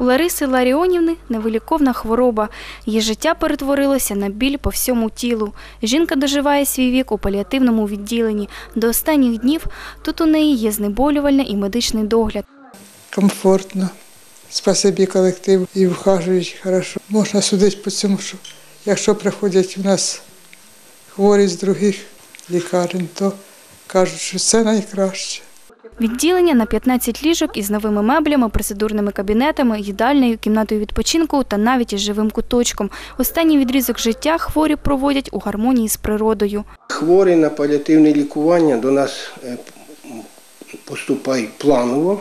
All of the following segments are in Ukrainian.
У Лариси Ларіонівни невиліковна хвороба. Її життя перетворилося на біль по всьому тілу. Жінка доживає свій вік у паліативному відділенні. До останніх днів тут у неї є знеболювальне і медичний догляд. комфортно. Спасибі колективу і вхажують хорошо. Можна судити по цьому, що якщо приходять у нас хворі з других лікарень, то кажуть, що це найкраще. Відділення на 15 ліжок із новими меблями, процедурними кабінетами, їдальнею, кімнатою відпочинку та навіть із живим куточком. Останній відрізок життя хворі проводять у гармонії з природою. Хворі на паліативне лікування до нас е, поступають планово.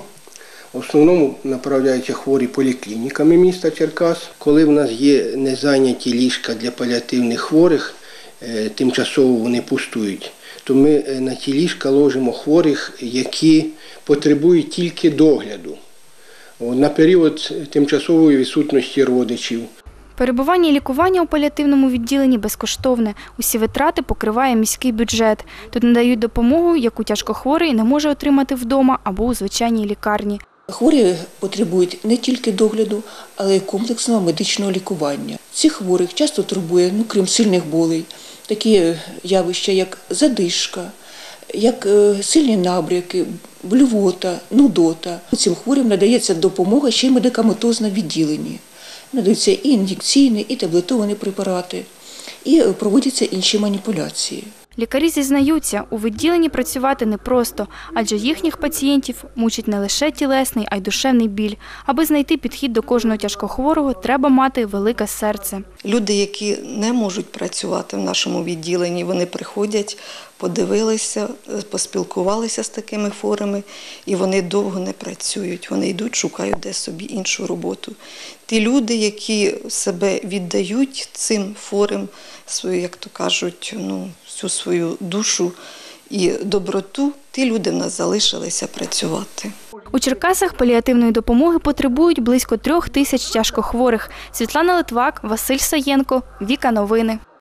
В основному направляються хворі поліклініками міста Черкас. Коли в нас є незайняті ліжка для паліативних хворих, е, тимчасово вони пустують, то ми е, на ці ліжка ложимо хворих, які потребують тільки догляду на період тимчасової відсутності родичів. Перебування і лікування у паліативному відділенні безкоштовне. Усі витрати покриває міський бюджет. Тут надають допомогу, яку тяжкохворий не може отримати вдома або у звичайній лікарні. Хворі потребують не тільки догляду, але й комплексного медичного лікування. Цих хворих часто турбує, ну крім сильних болей, такі явища, як задишка, як е, сильні набряки, блювота, нудота. Цим хворим надається допомога ще й медикаментозно відділенні. Надаються і ін'єкційні, і таблетовані препарати, і е, проводяться інші маніпуляції. Лікарі зізнаються, у відділенні працювати непросто, адже їхніх пацієнтів мучить не лише тілесний, а й душевний біль. Аби знайти підхід до кожного тяжкохворого, треба мати велике серце. Люди, які не можуть працювати в нашому відділенні, вони приходять, подивилися, е, поспілкувалися з такими хворими, і вони довго не працюють. Вони йдуть, шукають де собі іншу роботу. Ті люди, які себе віддають цим хворим, свою, як то кажуть, ну, всю свою душу і доброту, ті люди в нас залишилися працювати. У Черкасах паліативної допомоги потребують близько трьох тисяч тяжкохворих. Світлана Литвак, Василь Саєнко, Віка Новини.